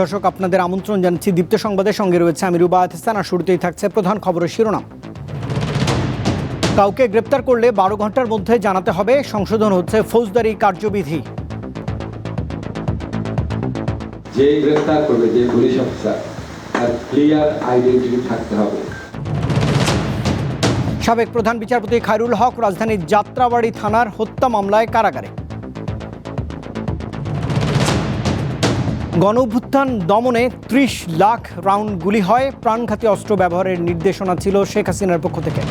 দর্শক আপনাদের আমন্ত্রণ জানাচ্ছি দীপ্ত সংবাদের সঙ্গে রয়েছে আমি রুবা হাসান আর শুরুতেই থাকছে প্রধান খবরের শিরোনাম। কাউকে গ্রেপ্তার করলে বারো ঘণ্টার মধ্যে জানাতে হবে সংশোধন হচ্ছে ফৌজদারি কার্যবিধি। যে গ্রেফতার করবে যে পুলিশ অফিসার তার ক্লিয়ার আইডেন্টিটি থাকতে হবে। সাবেক প্রধান বিচারপতি খায়রুল হক রাজধানীর যাত্রাবাড়ি থানার হত্যা মামলায় কারাগারে। গণঅভ্যুত্থান দমনে ত্রিশ লাখ রাউন্ড গুলি হয়। প্রাণঘাতী অস্ত্র ব্যবহারের নির্দেশনা ছিল শেখ হাসিনার পক্ষ থেকে।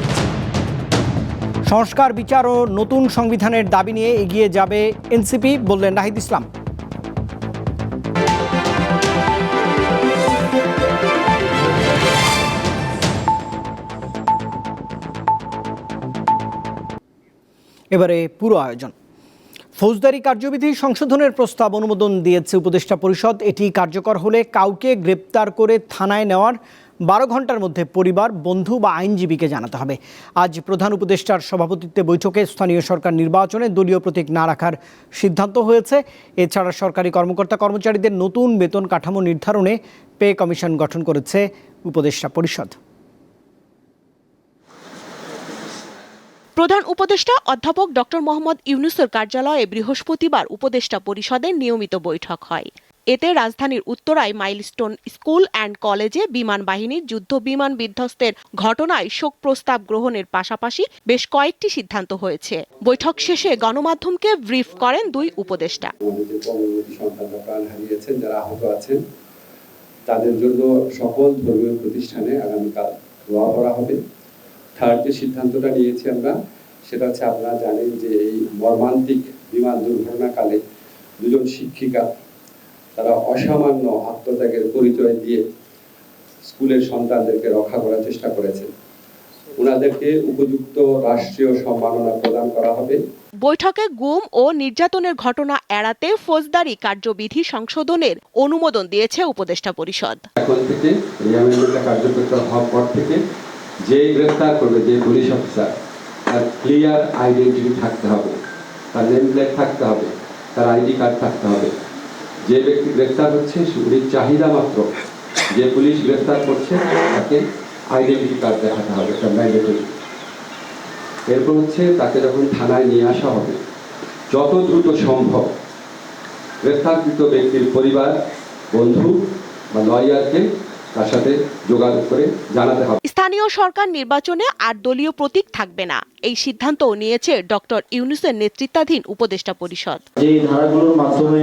সংস্কার, বিচার ও নতুন সংবিধানের দাবি নিয়ে এগিয়ে যাবে এনসিপি, বললেন নাহিদ ইসলাম। এবারে পুরো আয়োজন। ফৌজদারি কার্যবিধি সংশোধনের প্রস্তাব অনুমোদন দিয়েছে উপদেষ্টা পরিষদ। এটি কার্যকর হলে কাউকে গ্রেপ্তার করে থানায় নেওয়ার বারো ঘণ্টার মধ্যে পরিবার, বন্ধু বা আইনজীবীকে জানাতে হবে। আজ প্রধান উপদেষ্টার সভাপতিত্বে বৈঠকে স্থানীয় সরকার নির্বাচনে দলীয় প্রতীক না রাখার সিদ্ধান্ত হয়েছে। এছাড়া সরকারি কর্মকর্তা কর্মচারীদের নতুন বেতন কাঠামো নির্ধারণে পে কমিশন গঠন করেছে উপদেষ্টা পরিষদ। প্রধান উপদেষ্টা অধ্যাপক ড মোহাম্মদ ইউনুসের কার্যালয়ে বৃহস্পতিবার উপদেষ্টা পরিষদের নিয়মিত বৈঠক হয়। এতে রাজধানীর উত্তরায় মাইলস্টোন স্কুল অ্যান্ড কলেজে বিমান বাহিনীর যুদ্ধ বিমান বিধ্বস্তের ঘটনায় শোক প্রস্তাব গ্রহণের পাশাপাশি বেশ কয়েকটি সিদ্ধান্ত হয়েছে। বৈঠক শেষে গণমাধ্যমকে ব্রিফ করেন দুই উপদেষ্টা। তাদের জন্য সকল ধর্মীয় প্রতিষ্ঠানে আগামীকাল দোয়া করা হবে। থার্ড যে সিদ্ধান্তটা নিয়েছি আমরা সেটা হচ্ছে আপনারা জানেন যে এই মর্মান্তিক বিমান দুর্ঘটনাকালে দুজন শিক্ষিকা তারা অসামান্য আত্মত্যাগের পরিচয় দিয়ে স্কুলের সন্তানদেরকে রক্ষা করার চেষ্টা করেছেন। ওনাদেরকে উপযুক্ত রাষ্ট্রীয় সম্মাননা প্রদান করা হবে। বৈঠকে গুম ও নির্যাতনের ঘটনা এড়াতে ফৌজদারি কার্যবিধি সংশোধনের অনুমোদন দিয়েছে উপদেষ্টা পরিষদ। এখন থেকে এই অ্যামেন্ডমেন্টটা কার্যকর হওয়ার পর থেকে যে গ্রেফতার করবে, যে পুলিশ অফিসার, তার ক্লিয়ার আইডেন্টিটি থাকতে হবে, তার নেম প্লেট থাকতে হবে, তার আইডি কার্ড থাকতে হবে। যে ব্যক্তি গ্রেফতার হচ্ছে উনি চাহিদা মাত্র। যে পুলিশ গ্রেফতার করছে, তাকে আইডেন্টিটি কার্ড দেখাতে হবে এটা ম্যান্ডেটরি এরপর হচ্ছে, তাকে যখন থানায় নিয়ে আসা হবে, যত দ্রুত সম্ভব গ্রেফতারকৃত ব্যক্তির পরিবার, বন্ধু বা লয়ারকে তার সাথে যোগাযোগ করে জানাতে হবে। স্থানীয় সরকার নির্বাচনে আর দলীয় প্রতীক থাকবে না। এই সিদ্ধান্ত নিয়েছে ডক্টর ইউনুসের নেতৃত্বাধীন উপদেষ্টা পরিষদ। যে ধারাগুলোর মাধ্যমে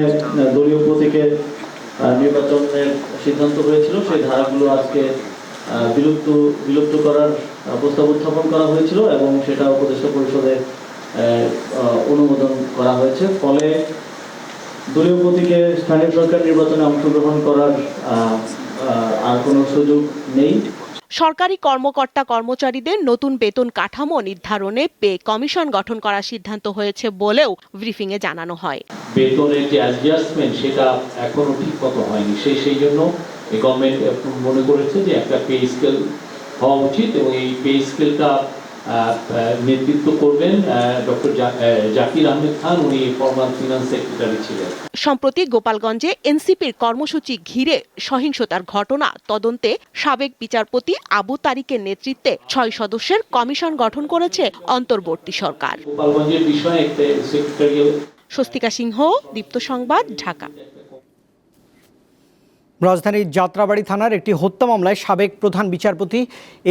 দলীয় প্রতীকে নির্বাচনের সিদ্ধান্ত হয়েছিল সেই ধারাগুলো আজকে বিলুপ্ত বিলুপ্ত করার প্রস্তাব উত্থাপন করা হয়েছিল এবং সেটা উপদেষ্টা পরিষদে অনুমোদন করা হয়েছে। ফলে দলীয় প্রতীকে স্থানীয় সরকার নির্বাচনে অংশগ্রহণ করার আর কোনো সুযোগ নেই। সরকারি কর্মকর্তা কর্মচারীদের নতুন বেতন কাঠামো নির্ধারণে পে কমিশন গঠন করার সিদ্ধান্ত হয়েছে বলেও ব্রিফিংয়ে জানানো হয়। বেতনের যে অ্যাডজাস্টমেন্ট সেটা এখনও ঠিক মতো হয়নি। সেই সেই জন্য গভর্নমেন্ট মনে করেছে যে একটা পে স্কেল হওয়া উচিত এবং এই পে স্কেলটা নেতৃত্ব করবেন ডক্টর জাকির আহমেদ খান উনি ফর্মাল ফিনান্স সেক্রেটারি ছিলেন। সম্প্রতি গোপালগঞ্জে এনসিপির কর্মসূচি ঘিরে সহিংসতার ঘটনা তদন্তে সাবেক বিচারপতি আবু তারিকের নেতৃত্বে ছয় সদস্যের কমিশন গঠন করেছে অন্তর্বর্তী সরকার। গোপালগঞ্জের বিষয়ে একটা সেক্রেটারিয়াল স্বস্তিকা সিংহ দীপ্ত সংবাদ ঢাকা। রাজধানীর যাত্রাবাড়ি থানার একটি হত্যা মামলায় সাবেক প্রধান বিচারপতি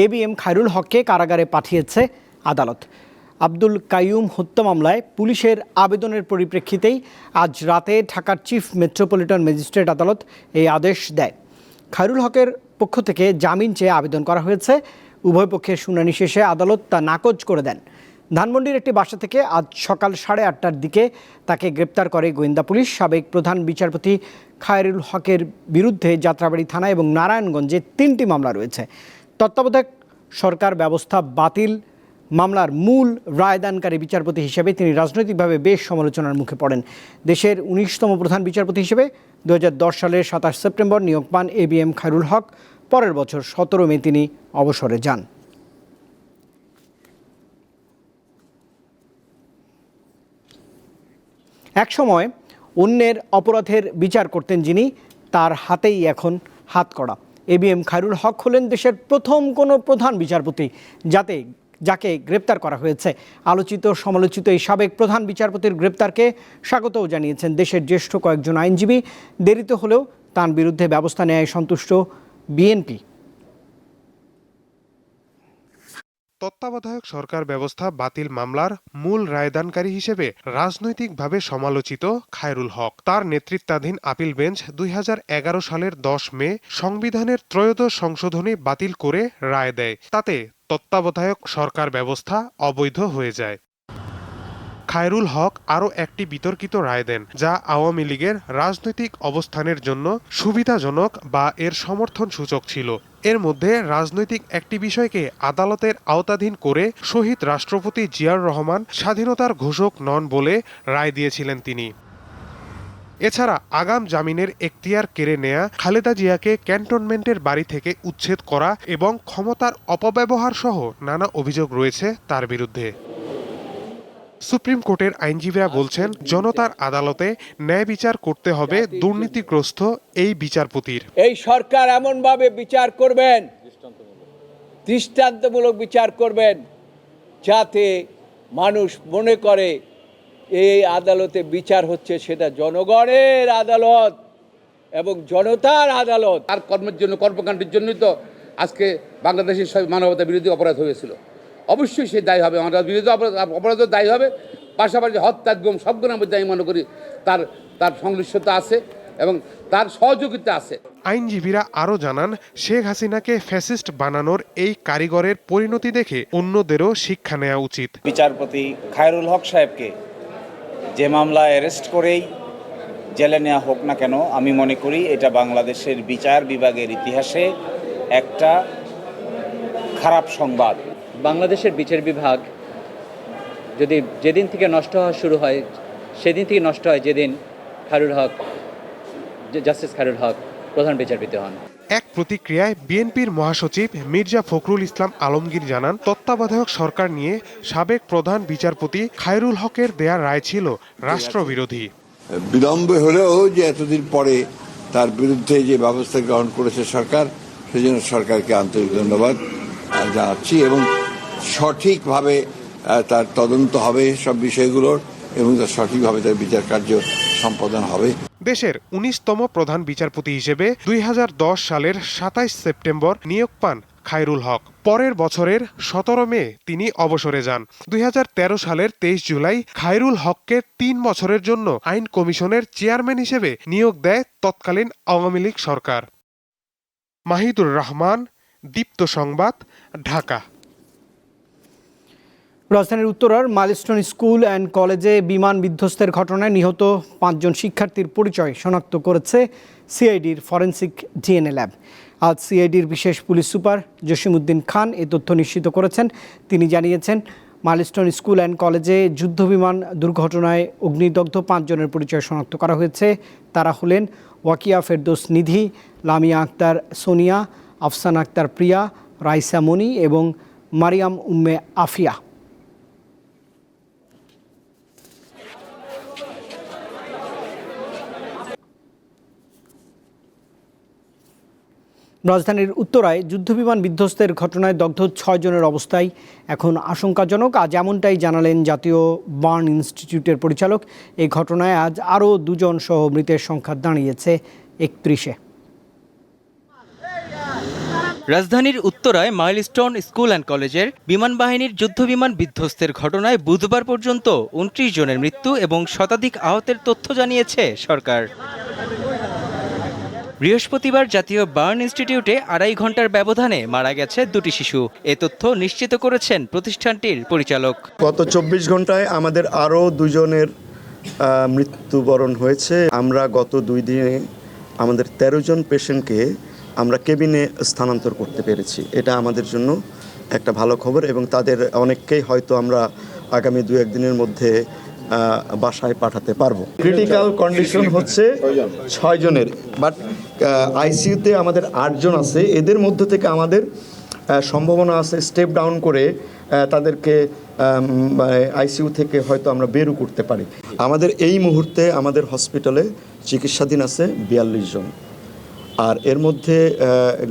এ বি এম খায়রুল হককে কারাগারে পাঠিয়েছে আদালত। আব্দুল কাইয়ুম হত্যা মামলায় পুলিশের আবেদনের পরিপ্রেক্ষিতেই আজ রাতে ঢাকার চিফ মেট্রোপলিটন ম্যাজিস্ট্রেট আদালত এই আদেশ দেয়। খায়রুল হকের পক্ষ থেকে জামিন চেয়ে আবেদন করা হয়েছে। উভয় পক্ষের শুনানি শেষে আদালত তা নাকচ করে দেন। ধানমন্ডির একটি বাসা থেকে আজ সকাল সাড়ে আটটার দিকে তাকে গ্রেপ্তার করে গোয়েন্দা পুলিশ। সাবেক প্রধান বিচারপতি খায়রুল হকের বিরুদ্ধে যাত্রাবাড়ি থানা এবং নারায়ণগঞ্জে তিনটি মামলা রয়েছে। তত্ত্বাবধায়ক সরকার ব্যবস্থা বাতিল। মামলার মূল রায়দানকারী বিচারপতি হিসেবে তিনি রাজনৈতিকভাবে বেশ সমালোচনার মুখে পড়েন। দেশের উনিশতম প্রধান বিচারপতি হিসেবে দু হাজার দশ সালের সাতাশ সেপ্টেম্বর নিয়োগ পান A B M Khairul Haque. পরের বছর সতেরো মে তিনি অবসরে যান। একসময় অন্যের অপরাধের বিচার করতেন যিনি, তার হাতেই এখন হাত করা। এবিএম খায়রুল হক হলেন দেশের প্রথম কোনো প্রধান বিচারপতি, যাতে, যাকে গ্রেপ্তার করা হয়েছে। আলোচিত সমালোচিত এই সাবেক প্রধান বিচারপতির গ্রেপ্তারকে স্বাগতও জানিয়েছেন দেশের জ্যেষ্ঠ কয়েকজন আইনজীবী। দেরিতে হলেও তার বিরুদ্ধে ব্যবস্থা নেয় সন্তুষ্ট বিএনপি। তত্ত্বাবধায়ক সরকার ব্যবস্থা বাতিল মামলার মূল রায়দানকারী হিসেবে রাজনৈতিকভাবে সমালোচিত খায়রুল হক। তার নেতৃত্বাধীন আপিল বেঞ্চ দুই হাজার এগারো সালের দশ মে সংবিধানের ত্রয়োদশ সংশোধনী বাতিল করে রায় দেয়। তাতে তত্ত্বাবধায়ক সরকার ব্যবস্থা অবৈধ হয়ে যায়। খায়রুল হক আরও একটি বিতর্কিত রায় দেন, যা আওয়ামী লীগের রাজনৈতিক অবস্থানের জন্য সুবিধাজনক বা এর সমর্থন সূচক ছিল। এর মধ্যে রাজনৈতিক একটি বিষয়কে আদালতের আওতাধীন করে শহীদ রাষ্ট্রপতি জিয়ার রহমান স্বাধীনতার ঘোষক নন বলে রায় দিয়েছিলেন তিনি। এছাড়া আগাম জামিনের এখতিয়ার কেড়ে নেয়া খালেদা জিয়াকে ক্যান্টনমেন্টের বাড়ি থেকে উচ্ছেদ করা এবং ক্ষমতার অপব্যবহার সহ নানা অভিযোগ রয়েছে তার বিরুদ্ধে। সুপ্রিম কোর্টের আইনজীবীরা বলছেন জনতার আদালতে ন্যায় বিচার করতে হবে দুর্নীতিগ্রস্ত এই বিচারপতির। এই সরকার এমনভাবে বিচার করবেন দৃষ্টান্তমূলক বিচার করবেন যাতে মানুষ মনে করে এই আদালতে বিচার হচ্ছে সেটা জনগণের আদালত এবং জনতার আদালত। তার কর্মের জন্য কর্মকাণ্ডের জন্যই তো আজকে বাংলাদেশের সব মানবতা বিরোধী অপরাধ হয়েছিল। অবশ্যই সে দায়ী হবে মানবতা বিরোধী অপরাধ অপরাধও দায়ী হবে। পাশাপাশি হত্যা গুম সবগুলোর মধ্যে আমি মনে করি তার তার সংশ্লিষ্টতা আছে এবং তার সহযোগিতা আছে। আইনজীবীরা আরও জানান শেখ হাসিনাকে ফ্যাসিস্ট বানানোর এই কারিগরের পরিণতি দেখে অন্যদেরও শিক্ষা নেওয়া উচিত। বিচারপতি খায়রুল হক সাহেবকে যে মামলা অ্যারেস্ট করেই জেলে নেওয়া হোক না কেন আমি মনে করি এটা বাংলাদেশের বিচার বিভাগের ইতিহাসে একটা খারাপ সংবাদ। বাংলাদেশের বিচার বিভাগ যদি যেদিন থেকে নষ্ট হওয়া শুরু হয় সেদিন থেকে নষ্ট হয় যেদিন খায়রুল হক জাস্টিস খায়রুল হক প্রধান বিচারপতি হন। এক প্রতিক্রিয়ায় বিএনপির মহাসচিব মির্জা ফখরুল ইসলাম আলমগীর জানান তত্ত্বাবধায়ক সরকার নিয়ে সাবেক প্রধান বিচারপতি খায়রুল হকের দেয়া রায় ছিল রাষ্ট্রবিরোধী। বিলম্ব হলেও যে এতদিন পরে তার বিরুদ্ধে যে ব্যবস্থা গ্রহণ করেছে সরকার সেজন্য সরকারকে আন্তরিক ধন্যবাদ জানাচ্ছি এবং সঠিকভাবে তার তদন্ত হবে সব বিষয়গুলোর এবং তার সঠিকভাবে তার বিচার কার্য সম্পাদন হবে। দেশের উনিশতম প্রধান বিচারপতি হিসেবে দুই হাজার দশ সালের সাতাইশ সেপ্টেম্বর নিয়োগ পান খায়রুল হক। পরের বছরের সতেরো মে তিনি অবসরে যান। দুই হাজার তেরো সালের তেইশ জুলাই খায়রুল হককে তিন বছরের জন্য আইন কমিশনের চেয়ারম্যান হিসেবে নিয়োগ দেয় তৎকালীন আওয়ামী লীগ সরকার। মাহিদুর রহমান, দীপ্ত সংবাদ, ঢাকা। রাজধানীর উত্তরার মাইলস্টোন স্কুল অ্যান্ড কলেজে বিমান বিধ্বস্তের ঘটনায় নিহত পাঁচজন শিক্ষার্থীর পরিচয় শনাক্ত করেছে সিআইডির ফরেন্সিক ডিএনএ ল্যাব। আজ সিআইডির বিশেষ পুলিশ সুপার জসিমউদ্দিন খান এ তথ্য নিশ্চিত করেছেন। তিনি জানিয়েছেন মাইলস্টোন স্কুল অ্যান্ড কলেজে যুদ্ধবিমান দুর্ঘটনায় অগ্নিদগ্ধ পাঁচজনের পরিচয় শনাক্ত করা হয়েছে। তারা হলেন ওয়াকিয়া ফেরদোস নিধি, লামিয়া আক্তার সোনিয়া, আফসান আক্তার প্রিয়া, রাইসা মনি এবং মারিয়াম উম্মে আফিয়া। রাজধানীর উত্তরায় যুদ্ধবিমান বিধ্বস্তের ঘটনায় দগ্ধ ছয় জনের অবস্থায় এখন আশঙ্কাজনক। আজ এমনটাই জানালেন জাতীয় বার্ন ইনস্টিটিউটের পরিচালক। এই ঘটনায় আজ আরও দুজন সহ মৃতের সংখ্যা দাঁড়িয়েছে একত্রিশে। রাজধানীর উত্তরায় মাইলস্টোন স্কুল অ্যান্ড কলেজের বিমান বাহিনীর যুদ্ধবিমান বিধ্বস্তের ঘটনায় বুধবার পর্যন্ত উনত্রিশ জনের মৃত্যু এবং শতাধিক আহতের তথ্য জানিয়েছে সরকার। বৃহস্পতিবার জাতীয় বার্ন ইনস্টিটিউটে আড়াই ঘণ্টার ব্যবধানে মারা গেছে দুটি শিশু। এ তথ্য নিশ্চিত করেছেন প্রতিষ্ঠানটির পরিচালক। গত চব্বিশ ঘন্টায় আমাদের আরও দুজনের মৃত্যুবরণ হয়েছে। আমরা গত দুই দিনে আমাদের ১৩ জন পেশেন্টকে আমরা কেবিনে স্থানান্তর করতে পেরেছি। এটা আমাদের জন্য একটা ভালো খবর এবং তাদের অনেককেই হয়তো আমরা আগামী দু একদিনের মধ্যে বাসায় পাঠাতে পারব। ক্রিটিক্যাল কন্ডিশন হচ্ছে ছয় জনের। বাট আইসিইউতে আমাদের আটজন আছে। এদের মধ্য থেকে আমাদের সম্ভাবনা আছে স্টেপ ডাউন করে তাদেরকে আইসিইউ থেকে হয়তো আমরা বেরও করতে পারি। আমাদের এই মুহূর্তে আমাদের হসপিটালে চিকিৎসাধীন আছে বিয়াল্লিশ জন। আর এর মধ্যে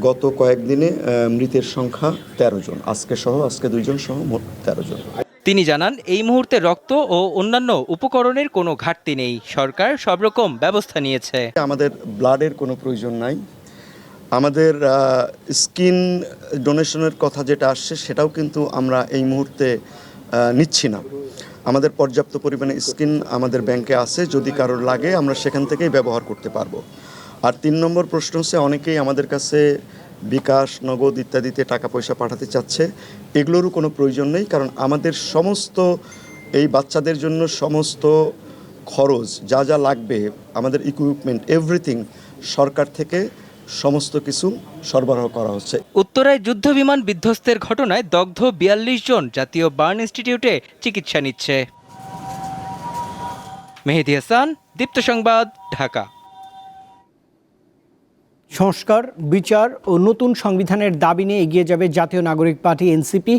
গত কয়েকদিনে মৃতের সংখ্যা তেরো জন। আজকে সহ, আজকে দুইজন সহ মোট তেরো জন। তিনি জানান, এই মুহূর্তে রক্ত ও অন্যান্য উপকরণের কোনো ঘাটতি নেই। সরকার সব রকম ব্যবস্থা নিয়েছে। আমাদের ব্লাডের কোনো প্রয়োজন নাই। আমাদের স্কিন ডোনেশনের কথা যেটা আসছে, সেটাও কিন্তু আমরা এই মুহূর্তে নিচ্ছি না। আমাদের পর্যাপ্ত পরিমাণে স্কিন আমাদের ব্যাংকে আছে, যদি কারোর লাগে আমরা সেখান থেকেই ব্যবহার করতে পারব। আর তিন নম্বর প্রশ্ন হচ্ছে, অনেকেই আমাদের কাছে বিকাশ, নগদ ইত্যাদিতে টাকা পয়সা পাঠাতে চাচ্ছে, এগুলোরও কোনো প্রয়োজন নেই, কারণ আমাদের সমস্ত, এই বাচ্চাদের জন্য সমস্ত খরচ, যা যা লাগবে, আমাদের ইকুইপমেন্ট এভরিথিং সরকার থেকে সমস্ত কিছু সরবরাহ করা হচ্ছে। উত্তরায় যুদ্ধ বিমান বিধ্বস্তের ঘটনায় দগ্ধ বিয়াল্লিশ জন জাতীয় বার্ন ইনস্টিটিউটে চিকিৎসা নিচ্ছে। মেহেদি হাসান, দীপ্ত সংবাদ, ঢাকা। সংস্কার, বিচার ও নতুন সংবিধানের দাবি নিয়ে এগিয়ে যাবে জাতীয় নাগরিক পার্টি এনসিপি,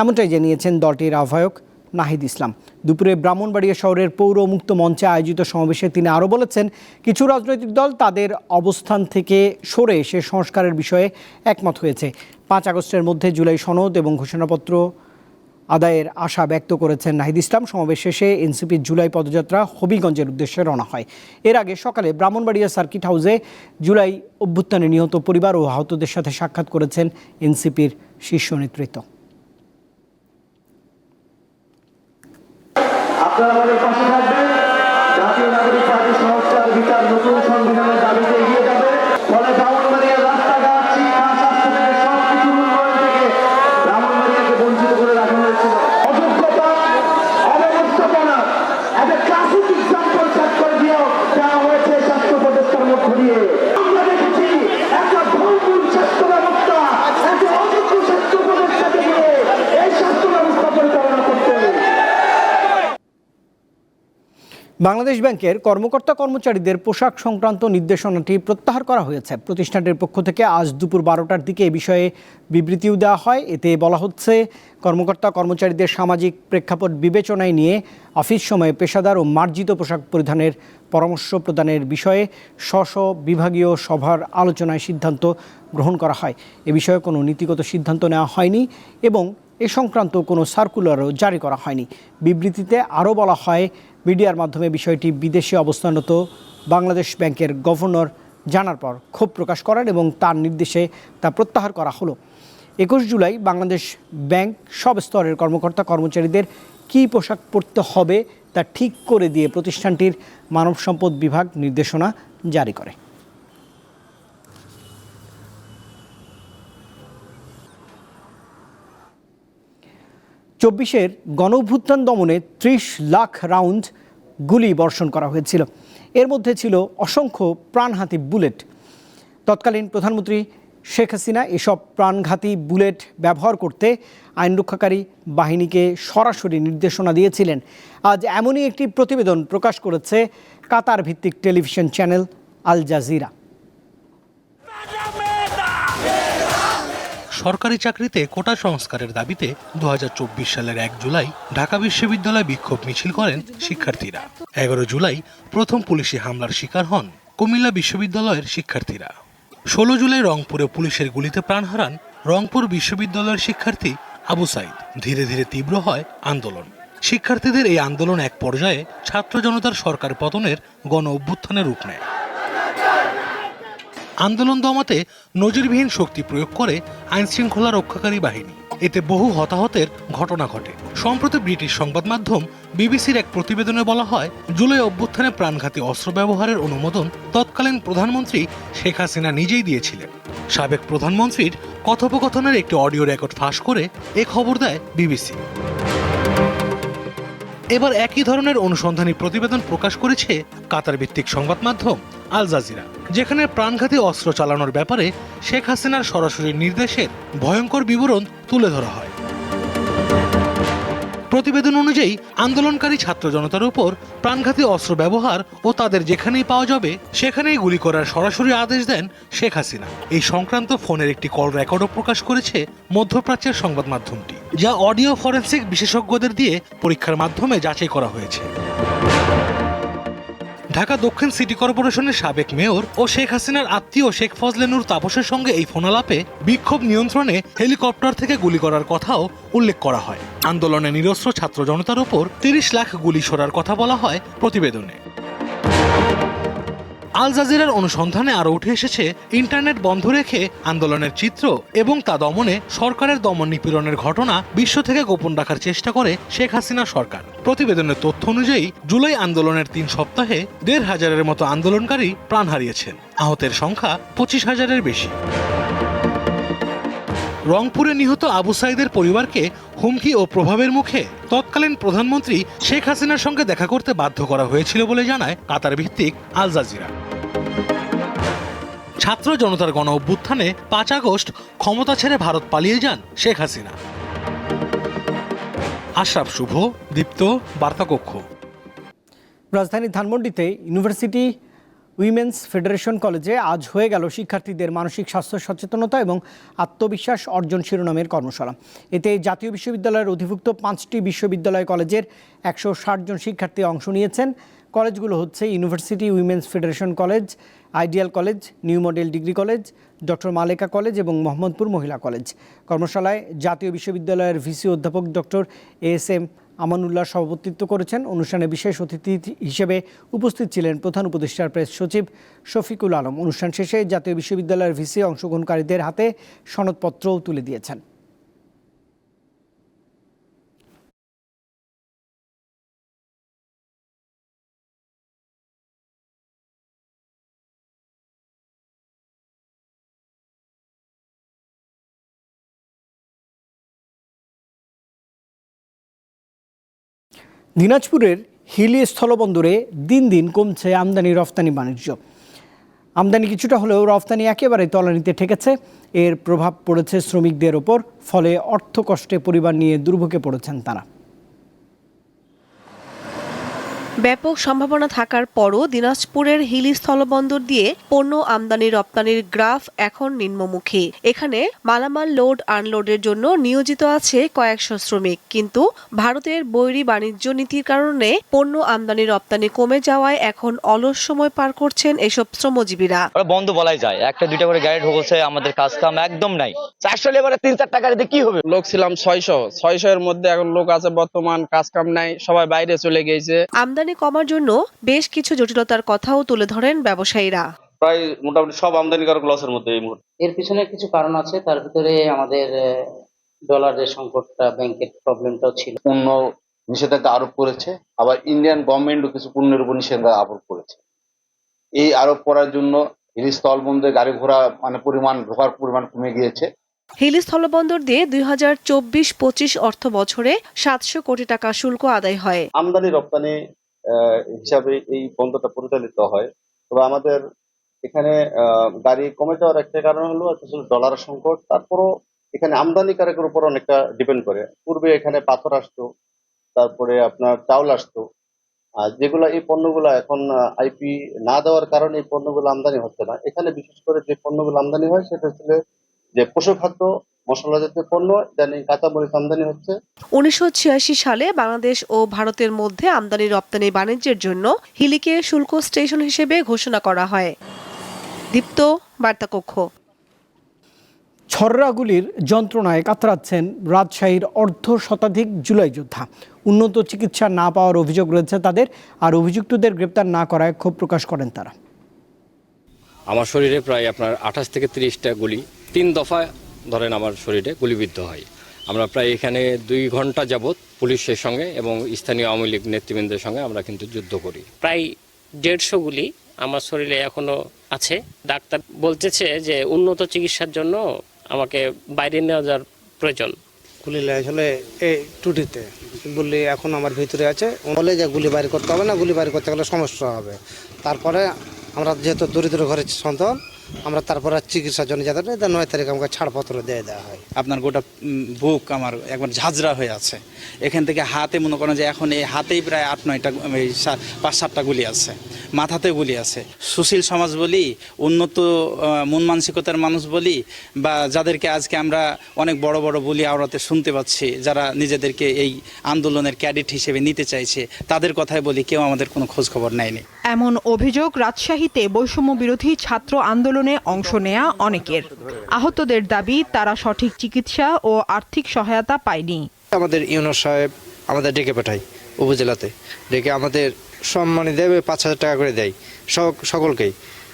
এমনটাই জানিয়েছেন দলটির আহ্বায়ক নাহিদ ইসলাম। দুপুরে ব্রাহ্মণবাড়িয়া শহরের পৌর মুক্ত মঞ্চে আয়োজিত সমাবেশে তিনি আরও বলেছেন, কিছু রাজনৈতিক দল তাদের অবস্থান থেকে সরে এসে সংস্কারের বিষয়ে একমত হয়েছে। পাঁচ আগস্টের মধ্যে জুলাই সনদ এবং ঘোষণাপত্র আদায়ের আশা ব্যক্ত করেছেন নাহিদ ইসলাম। সমাবেশ শেষে এনসিপির জুলাই পদযাত্রা হবিগঞ্জের উদ্দেশ্যে রওনা হয়। এর আগে সকালে ব্রাহ্মণবাড়িয়া সার্কিট হাউসে জুলাই অভ্যুত্থানে নিহত পরিবার ও আহতদের সাথে সাক্ষাৎ করেছেন এনসিপির শীর্ষ নেতৃত্ব। আপনারা আমাদের পাশে থাকবেন। বাংলাদেশ ব্যাংকের কর্মকর্তা কর্মচারীদের পোশাক সংক্রান্ত নির্দেশনাটি প্রত্যাহার করা হয়েছে। প্রতিষ্ঠানটির পক্ষ থেকে আজ দুপুর বারোটার দিকে এ বিষয়ে বিবৃতিও দেওয়া হয়। এতে বলা হচ্ছে, কর্মকর্তা কর্মচারীদের সামাজিক প্রেক্ষাপট বিবেচনায় নিয়ে অফিস সময়ে পেশাদার ও মার্জিত পোশাক পরিধানের পরামর্শ প্রদানের বিষয়ে স্ব বিভাগীয় সভার আলোচনায় সিদ্ধান্ত গ্রহণ করা হয়। এ বিষয়ে কোনো নীতিগত সিদ্ধান্ত নেওয়া হয়নি এবং এ সংক্রান্ত কোনো সার্কুলারও জারি করা হয়নি। বিবৃতিতে আরও বলা হয় মিডিয়ার মাধ্যমে বিষয়টি বিদেশে অবস্থানরত বাংলাদেশ ব্যাংকের গভর্নর জানার পর ক্ষোভ প্রকাশ করেন এবং তার নির্দেশে তা প্রত্যাহার করা হলো। একুশ জুলাই বাংলাদেশ ব্যাংক সব স্তরের কর্মকর্তা কর্মচারীদের কী পোশাক পরতে হবে তা ঠিক করে দিয়ে প্রতিষ্ঠানটির মানব সম্পদ বিভাগ নির্দেশনা জারি করে। চব্বিশের গণঅভ্যুত্থান দমনে ত্রিশ লাখ রাউন্ড গুলি বর্ষণ করা হয়েছিল। এর মধ্যে ছিল অসংখ্য প্রাণঘাতী বুলেট। তৎকালীন প্রধানমন্ত্রী শেখ হাসিনা এসব প্রাণঘাতী বুলেট ব্যবহার করতে আইন রক্ষাকারী বাহিনীকে সরাসরি নির্দেশনা দিয়েছিলেন। আজ এমনই একটি প্রতিবেদন প্রকাশ করেছে কাতার ভিত্তিক টেলিভিশন চ্যানেল আল জাজিরা। সরকারি চাকরিতে কোটা সংস্কারের দাবিতে দু হাজার চব্বিশ সালের এক জুলাই ঢাকা বিশ্ববিদ্যালয়ে বিক্ষোভ মিছিল করেন শিক্ষার্থীরা। এগারো জুলাই প্রথম পুলিশি হামলার শিকার হন কুমিল্লা বিশ্ববিদ্যালয়ের শিক্ষার্থীরা। ষোলো জুলাই রংপুরে পুলিশের গুলিতে প্রাণ হারান রংপুর বিশ্ববিদ্যালয়ের শিক্ষার্থী আবু সাইদ। ধীরে ধীরে তীব্র হয় আন্দোলন। শিক্ষার্থীদের এই আন্দোলন এক পর্যায়ে ছাত্র জনতার সরকার পতনের গণ অভ্যুত্থানের রূপ নেয়। আন্দোলন দমাতে নজিরবিহীন শক্তি প্রয়োগ করে আইনশৃঙ্খলা রক্ষাকারী বাহিনী। এতে বহু হতাহতের ঘটনা ঘটে। সম্প্রতি ব্রিটিশ সংবাদ মাধ্যম বিবিসির এক প্রতিবেদনে বলা হয়, জুলাই অভ্যুত্থানে প্রাণঘাতী অস্ত্র ব্যবহারের অনুমোদন তৎকালীন প্রধানমন্ত্রী শেখ হাসিনা নিজেই দিয়েছিলেন। সাবেক প্রধানমন্ত্রীর কথোপকথনের একটি অডিও রেকর্ড ফাঁস করে এ খবর দেয় বিবিসি। এবার একই ধরনের অনুসন্ধানী প্রতিবেদন প্রকাশ করেছে কাতার ভিত্তিক সংবাদ মাধ্যম আল জাজিরা, যেখানে প্রাণঘাতী অস্ত্র চালানোর ব্যাপারে শেখ হাসিনার সরাসরি নির্দেশের ভয়ঙ্কর বিবরণ তুলে ধরা হয়। প্রতিবেদন অনুযায়ী, আন্দোলনকারী ছাত্র জনতার উপর প্রাণঘাতী অস্ত্র ব্যবহার ও তাদের যেখানেই পাওয়া যাবে, সেখানেই গুলি করার সরাসরি আদেশ দেন শেখ হাসিনা। এই সংক্রান্ত ফোনের একটি কল রেকর্ডও প্রকাশ করেছে মধ্যপ্রাচ্যের সংবাদ মাধ্যমটি যা অডিও ফরেন্সিক বিশেষজ্ঞদের দিয়ে পরীক্ষার মাধ্যমে যাচাই করা হয়েছে। ঢাকা দক্ষিণ সিটি কর্পোরেশনের সাবেক মেয়র ও শেখ হাসিনার আত্মীয় শেখ ফজলে নূর তাপসের সঙ্গে এই ফোনালাপে বিক্ষোভ নিয়ন্ত্রণে হেলিকপ্টার থেকে গুলি করার কথাও উল্লেখ করা হয়। আন্দোলনে নিরস্ত্র ছাত্র জনতার ওপর তিরিশ লাখ গুলি ছোড়ার কথা বলা হয় প্রতিবেদনে। আল জাজিরার অনুসন্ধানে আরও উঠে এসেছে, ইন্টারনেট বন্ধ রেখে আন্দোলনের চিত্র এবং তা দমনে সরকারের দমন নিপীড়নের ঘটনা বিশ্ব থেকে গোপন রাখার চেষ্টা করে শেখ হাসিনা সরকার। প্রতিবেদনের তথ্য অনুযায়ী, জুলাই আন্দোলনের তিন সপ্তাহে দেড় হাজারের মতো আন্দোলনকারী প্রাণ হারিয়েছেন। আহতের সংখ্যা পঁচিশ হাজারের বেশি। রংপুরে নিহত আবু সাইদের পরিবারকে হুমকি ও প্রভাবের মুখে তৎকালীন প্রধানমন্ত্রী শেখ হাসিনার সঙ্গে দেখা করতে বাধ্য করা হয়েছিল বলে জানায় কাতার ভিত্তিক আল জাজিরা। ছাত্র জনতার গণ অভ্যুত্থানে পাঁচ আগস্ট ক্ষমতা ছেড়ে ভারত পালিয়ে যান শেখ হাসিনা। আশরাফ শুভ, দীপ্ত বার্তাকক্ষ রাজধানী ধানমন্ডিতে ইউনিভার্সিটি উইমেন্স ফেডারেশন কলেজে আজ হয়ে গেল শিক্ষার্থীদের মানসিক স্বাস্থ্য সচেতনতা এবং আত্মবিশ্বাস অর্জন শিরোনামের কর্মশালা। এতে জাতীয় বিশ্ববিদ্যালয়ের অধিভুক্ত পাঁচটি বিশ্ববিদ্যালয় কলেজের একশো ষাট জন শিক্ষার্থী অংশ নিয়েছেন। কলেজগুলো হচ্ছে university women's federation college ideal college new model degree college doctor Maleka college এবং মোহাম্মদপুর মহিলা কলেজ। কর্মশালায় জাতীয় বিশ্ববিদ্যালয়ের ভিসি অধ্যাপক ডক্টর এস এম আমানুল্লাহ সভাপতিত্ব করেছেন। অনুষ্ঠানে বিশেষ অতিথি হিসেবে উপস্থিত ছিলেন প্রধান উপদেষ্টার প্রেস সচিব শফিকুল আলম। অনুষ্ঠান শেষে জাতীয় বিশ্ববিদ্যালয়ের ভিসি অংশগ্রহণকারীদের হাতে সনদপত্রও তুলে দিয়েছেন। দিনাজপুরের হিলি স্থলবন্দরে দিন দিন কমছে আমদানি রফতানি বাণিজ্য। আমদানি কিছুটা হলেও রফতানি একেবারে তলানিতে ঠেকেছে। এর প্রভাব পড়েছে শ্রমিকদের ওপর, ফলে অর্থ কষ্টে পরিবার নিয়ে দুর্ভোগে পড়েছেন তারা। ব্যাপক সম্ভাবনা থাকার পরও দিনাজপুরের হিলি স্থলবন্দর দিয়ে পণ্য আমদানি রপ্তানির গ্রাফ এখন নিম্নমুখী। এখানে মালামাল লোড আনলোডের জন্য নিয়োজিত আছে কয়েকশো শ্রমিক। কিন্তু ভারতের বৈরী বাণিজ্য নীতির কারণে পণ্য আমদানি রপ্তানি কমে যাওয়ায় এখন অলস সময় পার করছেন এসব শ্রমজীবীরা। বন্ধ বলাই যায়। একটা দুইটা করে গাড়ি ঢুকছে আমাদের কাজ কাম একদম নাই। চারশো লেবারে তিন চারটা গাড়িতে কি হবে? লোক ছিলাম ছয়শো। ছয়শো এর মধ্যে এখন লোক আছে বর্তমান কাজ কাম নাই সবাই বাইরে চলে গিয়েছে আমদানি কমার জন্য বেশ কিছু জটিলতার কথাও তুলে ধরেন ব্যবসায়ীরা। প্রায় মোটামুটি সব আমদানিকারক লসের মধ্যে এই মুহূর্তে। এর পিছনে কিছু কারণ আছে তার ভিতরে আমাদের ডলারের সংকটটা ব্যাংকের প্রবলেমটাও ছিল। পণ্য নিষেধাজ্ঞা আরোপ করেছে আবার ইন্ডিয়ান গভর্নমেন্টও কিছু পণ্যের উপর নিষেধাজ্ঞা আরোপ করেছে। এই আরোপ করার জন্য হিলি স্থলবন্দরে গাড়ি ঘোড়া মানে পরিমাণ ঢোকার পরিমাণ কমে গিয়েছে। হিলি স্থলবন্দর দিয়ে দুই হাজার চব্বিশ পঁচিশ অর্থ বছরে সাতশো কোটি টাকা শুল্ক আদায় হয়। আমদানি রপ্তানি হিসাবে এই বন্দরটা পরিচালিত হয়। তবে আমাদের এখানে গাড়ি কমে যাওয়ার একটা কারণ হলো আসলে ডলার সংকট। তারপরও এখানে আমদানিকারকের উপর অনেকটা ডিপেন্ড করে। পূর্বে এখানে পাথর আসতো, তারপরে আপনার চাউল আসতো। আর যেগুলো এই পণ্যগুলো এখন আইপি না দেওয়ার কারণে এই পণ্যগুলো আমদানি হচ্ছে না। এখানে বিশেষ করে যে পণ্যগুলো আমদানি হয়, সেটা হচ্ছে যে পশুখাদ্য মশলা জাতীয় পণ্য ইদানিং কাঁচামরিচ আমদানি হচ্ছে। উনিশশো সালে বাংলাদেশ ও ভারতের মধ্যে আমদানি রপ্তানি বাণিজ্যের জন্য হিলিকে শুল্ক স্টেশন হিসেবে ঘোষণা করা হয়। দীপ্ত বার্তাকক্ষ। ছররাগুলির যন্ত্রণায় কাতরাচ্ছেন রাজশাহীর অর্ধ শতাধিক জুলাই যোদ্ধা। উন্নত চিকিৎসা না পাওয়ার অভিযোগ রয়েছে তাদের আর অভিযুক্তদের গ্রেপ্তার না করায় ক্ষোভ প্রকাশ করেন তারা। আমার শরীরে প্রায় আপনার আঠাশ থেকে তিরিশটা গুলি। তিন দফা ধরেন আমার শরীরে গুলিবিদ্ধ হয়। আমরা প্রায় এখানে দুই ঘণ্টা যাবৎ পুলিশের সঙ্গে এবং স্থানীয় আওয়ামী লীগ নেতৃবৃন্দের সঙ্গে আমরা কিন্তু যুদ্ধ করি। প্রায় দেড়শো গুলি আমার শরীরে এখনও আছে। ডাক্তার বলতেছে যে উন্নত চিকিৎসার জন্য আমাকে বাইরে নেওয়া যাওয়ার প্রয়োজন। গুলি আসলে এই টুটিতে বললি এখন আমার ভিতরে আছে। বলে যে গুলি বাড়ি করতে হবে না গুলি বাড়ি করতে গেলে সমস্যা হবে। তারপরে আমরা যেহেতু দরিদ্র ঘরের সন্তান আমরা তারপরে চিকিৎসার জন্য যাতে নয় তারিখ আমাকে ছাড়পত্র দিয়ে দেওয়া হয়। আপনার গোটা বুক আমার একবার ঝাঁঝরা হয়ে আছে। এখান থেকে হাতে মনে করেন যে এখন এই হাতেই প্রায় আট নয়টা পাঁচ সাতটা গুলি আছে। মাথাতে গুলি আছে। সুশীল সমাজ বলি উন্নত মন মানসিকতার মানুষ বলি বা যাদেরকে আজকে আমরা অনেক বড় বড় বলি আওড়াতে শুনতে পাচ্ছি যারা নিজেদেরকে এই আন্দোলনের ক্যাডেট হিসেবে নিতে চাইছে তাদের কথাই বলি কেউ আমাদের কোনো খোঁজ খবর নেয়নি। এমন অভিযোগ রাজশাহীতে বৈষম্য বিরোধী ছাত্র আন্দোলনে অংশ নেয়া অনেকের। আহতদের দাবি, তারা সঠিক চিকিৎসা ও আর্থিক সহায়তা পায়নি। আমাদের ইউনুস সাহেব আমাদের ডেকে পাঠায় উপজেলাতে। ডেকে আমাদের সম্মানী দেবে, পাঁচ হাজার টাকা করে দেয় সক- সকলকেই।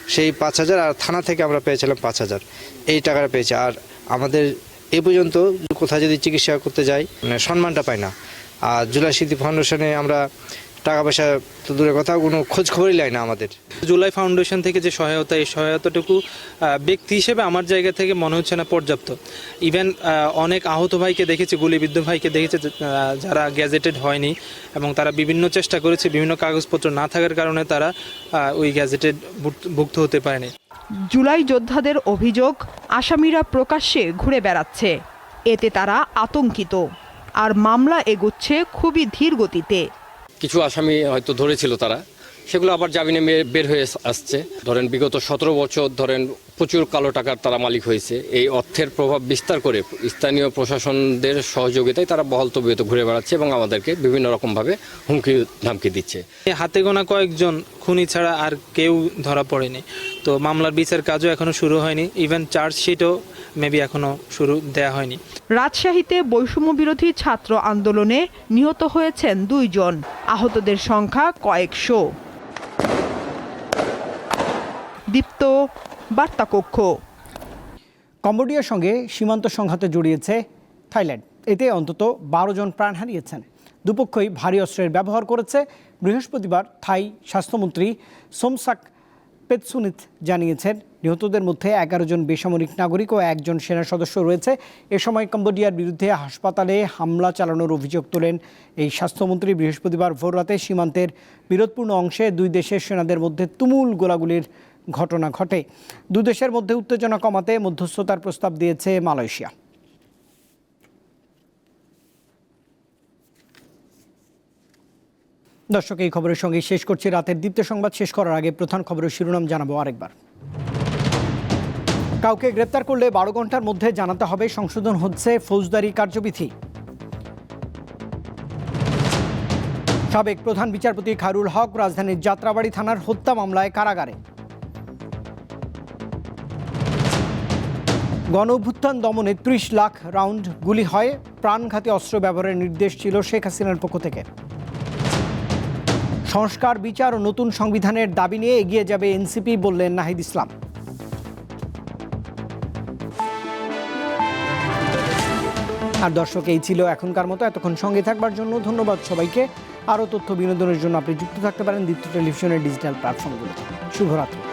সেই পাঁচ হাজার আর থানা থেকে আমরা পেয়েছিলাম পাঁচ হাজার। এই টাকাটা পেয়েছি। আর আমাদের এ পর্যন্ত কোথায় যদি চিকিৎসা করতে যাই মানে সম্মানটা পাই না। আর জুলাই স্মৃতি ফাউন্ডেশনে আমরা টাকা পয়সা তো দূরের কথা কোনো খোঁজ খবরই লাই না আমাদের। জুলাই ফাউন্ডেশন থেকে যে সহায়তা এই সহায়তাটুকু ব্যক্তি হিসেবে আমার জায়গা থেকে মনে হচ্ছে না পর্যাপ্ত। ইভেন অনেক আহত ভাইকে দেখেছি গুলিবিদ্ধ ভাইকে দেখেছি যে, যারা গ্যাজেটেড হয়নি এবং তারা বিভিন্ন চেষ্টা করেছে বিভিন্ন কাগজপত্র না থাকার কারণে তারা ওই গ্যাজেটেড ভুক্ত হতে পারেনি। জুলাই যোদ্ধাদের অভিযোগ আসামিরা প্রকাশ্যে ঘুরে বেড়াচ্ছে। এতে তারা আতঙ্কিত। আর মামলা এগোচ্ছে খুবই ধীর গতিতে। কিছু আসামি হয়তো ধরেছিল তারা। সেগুলো আবার জামিনে বের হয়ে আসছে। ধরেন বিগত সতেরো বছর ধরেন প্রচুর কালো টাকার তারা মালিক হয়েছে। এই অর্থের প্রভাব বিস্তার করে স্থানীয় প্রশাসনদের সহযোগিতায় তারা বহল তবিয়ত ঘুরে বেড়াচ্ছে এবং আমাদেরকে বিভিন্ন রকমভাবে হুমকি ধামকি দিচ্ছে। হাতে গোনা কয়েকজন খুনি ছাড়া আর কেউ ধরা পড়েনি। তো মামলার বিচার কাজও এখনও শুরু হয়নি। ইভেন চার্জশিটও মেবি এখনও শুরু দেয়া হয়নি। রাজশাহীতে বৈষম্য বিরোধী ছাত্র আন্দোলনে নিহত হয়েছেন দুইজন। আহতদের সংখ্যা কয়েকশো। দীপ্ত বার্তাকক্ষ। কম্বোডিয়ার সঙ্গে সীমান্ত সংঘাতে জড়িয়েছে থাইল্যান্ড। এতে অন্তত বারো জন প্রাণ হারিয়েছেন। দুপক্ষই ভারী অস্ত্রের ব্যবহার করেছে। বৃহস্পতিবার থাই স্বাস্থ্যমন্ত্রী সোমসাক পেতসুনিত জানিয়েছেন, নিহতদের মধ্যে এগারো জন বেসামরিক নাগরিক ও একজন সেনা সদস্য রয়েছে। এ সময় কম্বোডিয়ার বিরুদ্ধে হাসপাতালে হামলা চালানোর অভিযোগ তোলেন এই স্বাস্থ্যমন্ত্রী। বৃহস্পতিবার ভোররাতে সীমান্তের বিরোধপূর্ণ অংশে দুই দেশের সেনাদের মধ্যে তুমুল গোলাগুলির ঘটনা ঘটে। দুই দেশের মধ্যে উত্তেজনা কমাতে মধ্যস্থতার প্রস্তাব দিয়েছে মালয়েশিয়া। দর্শক, এই খবরের সঙ্গে শেষ করছি। রাতের দীপ্ত সংবাদ শেষ করার আগে প্রধান খবরের শিরোনাম জানাব আরেকবার। কাউকে গ্রেপ্তার করলে বারো ঘণ্টার মধ্যে জানাতে হবে সংশোধন হচ্ছে ফৌজদারি কার্যবিধি। সাবেক প্রধান বিচারপতি খায়রুল হক রাজধানীর যাত্রাবাড়ি থানার হত্যা মামলায় কারাগারে। গণ অভ্যুত্থান দমনে ত্রিশ লাখ রাউন্ড গুলি হয়। প্রাণঘাতী অস্ত্র ব্যবহারের নির্দেশ ছিল শেখ হাসিনার পক্ষ থেকে। সংস্কার, বিচার ও নতুন সংবিধানের দাবি নিয়ে এগিয়ে যাবে এনসিপি, বললেন নাহিদ ইসলাম। আর দর্শক, এই ছিল এখনকার মতো। এতক্ষণ সঙ্গে থাকবার জন্য ধন্যবাদ সবাইকে। আরও তথ্য বিনোদনের জন্য আপনি যুক্ত থাকতে পারেন দ্বিতীয় টেলিভিশনের ডিজিটাল প্ল্যাটফর্মগুলোতে। শুভরাত্রি।